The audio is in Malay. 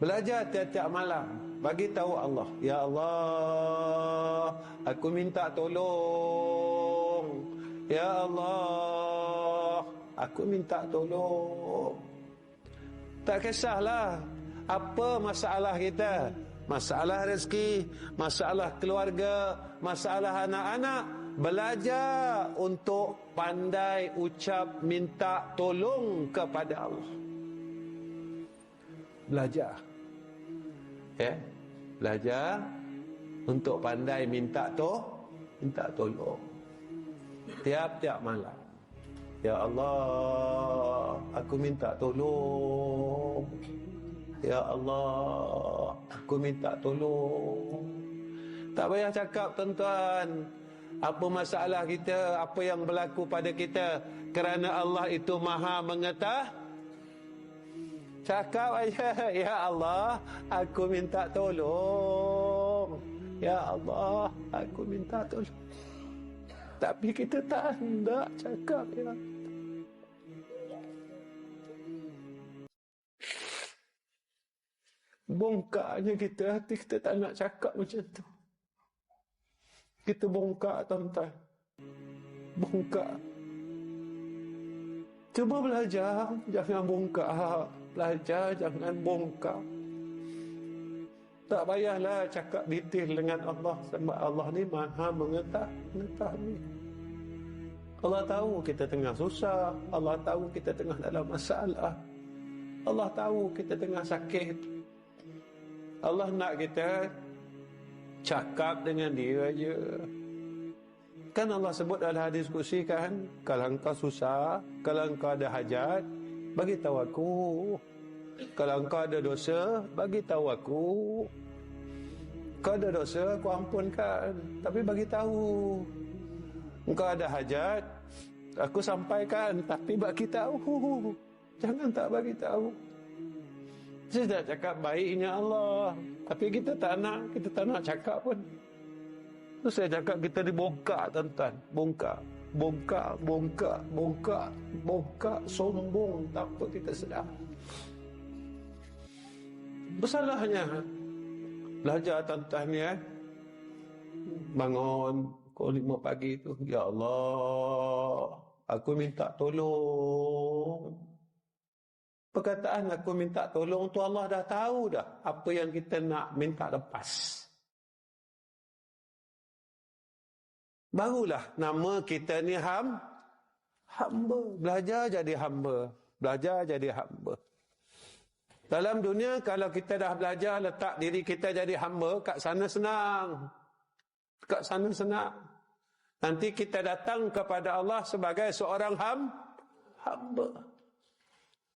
Belajar tiap-tiap malam. Bagi tahu Allah. Ya Allah, aku minta tolong. Ya Allah, aku minta tolong. Tak kisahlah apa masalah kita. Masalah rezeki, masalah keluarga, masalah anak-anak. Belajar untuk pandai ucap minta tolong kepada Allah. Belajar. Ya. Belajar untuk pandai minta to, minta tolong. Tiap-tiap malam. Ya Allah, aku minta tolong. Ya Allah, aku minta tolong. Tak payah cakap tuan-tuan. Apa masalah kita, apa yang berlaku pada kita. Kerana Allah itu maha mengetahui. Cakap aja, Ya Allah, aku minta tolong. Ya Allah, aku minta tolong. Tapi kita tak hendak cakap, Ya Bongkaknya kita, hati kita tak nak cakap macam tu. Kita bongkak, tuan-tuan. Bongkak. Cuba belajar, jangan bongkak. Belajar, jangan bongkak. Tak payahlah cakap detail dengan Allah sebab Allah ni maha mengetahui. Allah tahu kita tengah susah. Allah tahu kita tengah dalam masalah. Allah tahu kita tengah sakit. Allah nak kita cakap dengan dia aja. Kan Allah sebut dalam hadis kursi kan, kalau engkau susah, kalau engkau ada hajat, bagi tahu aku. Kalau engkau ada dosa, bagi tahu aku. Kau ada dosa, aku ampunkan. Tapi bagi tahu. Engkau ada hajat, aku sampaikan. Tapi bagi tahu. Jangan tak bagi tahu. Saya dah cakap baiknya Allah. Tapi kita tak nak, kita tak nak cakap pun. Terus saya cakap kita dibongkak tuan-tuan. Bongkak. Bongkak, bongkak, bongkak, bongkak, sombong tanpa kita sedar. Bersalahnya belajar tuan-tuan ni eh. Bangun pukul lima pagi tu. Ya Allah, aku minta tolong. Perkataan aku minta tolong tu Allah dah tahu dah apa yang kita nak minta lepas. Barulah nama kita ni ham hamba. Belajar jadi hamba. Belajar jadi hamba. Dalam dunia kalau kita dah belajar letak diri kita jadi hamba kat sana senang. Kat sana senang. Nanti kita datang kepada Allah sebagai seorang ham hamba.